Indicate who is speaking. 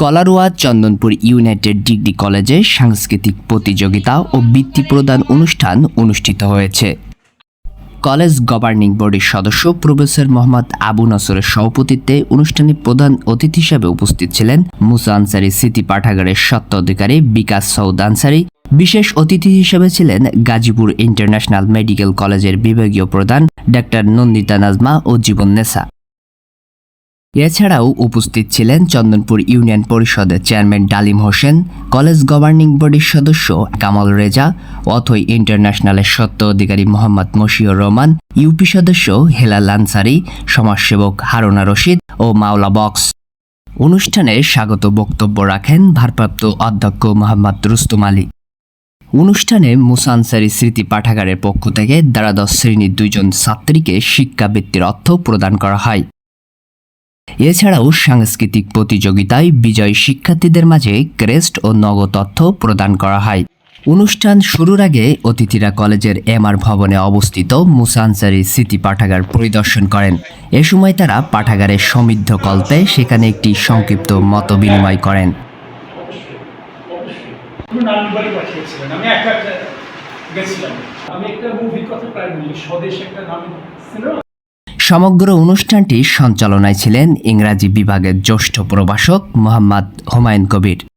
Speaker 1: Kalaroa Chandanpur United degree কলেজে সাংস্কৃতিক প্রতিযোগিতা ও বৃত্তি প্রদান অনুষ্ঠান অনুষ্ঠিত হয়েছে কলেজ গভর্নিং বোর্ডের সদস্য প্রফেসর মোহাম্মদ আবু নসরের সভাপতিত্বে অনুষ্ঠানে প্রধান অতিথি হিসেবে উপস্থিত ছিলেন মুসা আনসারি স্মৃতি পাঠাগারের স্বত্বাধিকারী বিকাশ সৌদ আনসারি বিশেষ অতিথি হিসেবে ছিলেন গাজীপুর ইন্টারন্যাশনাল মেডিকেল কলেজের বিভাগীয় প্রধান ডাক্তার নন্দিতা নাজমা ও জীবন নেসা এছাড়াও উপস্থিত ছিলেন চন্দনপুর ইউনিয়ন পরিষদের চেয়ারম্যান ডালিম হোসেন কলেজ গভর্নিং বডির সদস্য কামাল রেজা অথই ইন্টারন্যাশনালের সত্য অধিকারী মোহাম্মদ মশিউর রহমান ইউপি সদস্য হেলাল আনসারি সমাজসেবক হারুনা রশিদ ও মাওলা বক্স অনুষ্ঠানে স্বাগত বক্তব্য রাখেন ভারপ্রাপ্ত অধ্যক্ষ মোহাম্মদ রুস্তুম আলী অনুষ্ঠানে মুসানসারি স্মৃতি পাঠাগারের পক্ষ থেকে দ্বারাদশ শ্রেণীর দুইজন ছাত্রীকে শিক্ষাবৃত্তির অর্থ প্রদান করা হয় এছাড়াও সাংস্কৃতিক প্রতিযোগিতায় বিজয়ী শিক্ষার্থীদের মাঝে ক্রেস্ট ও নগদ তথ্য প্রদান করা হয় অনুষ্ঠান শুরুর আগে অতিথিরা কলেজের এমআর ভবনে অবস্থিত মুসানসারি স্মৃতি পাঠাগার পরিদর্শন করেন এ সময় তারা পাঠাগারের সমৃদ্ধ কল্পে সেখানে একটি সংক্ষিপ্ত মত বিনিময় করেন আমি একটা মুভির কথা প্রায় বলি স্বদেশ একটা নাম সিনেমা সমগ্র অনুষ্ঠানটি সঞ্চালনায় ছিলেন ইংরাজি বিভাগের জ্যেষ্ঠ প্রভাষক মোহাম্মদ হুমায়ুন কবির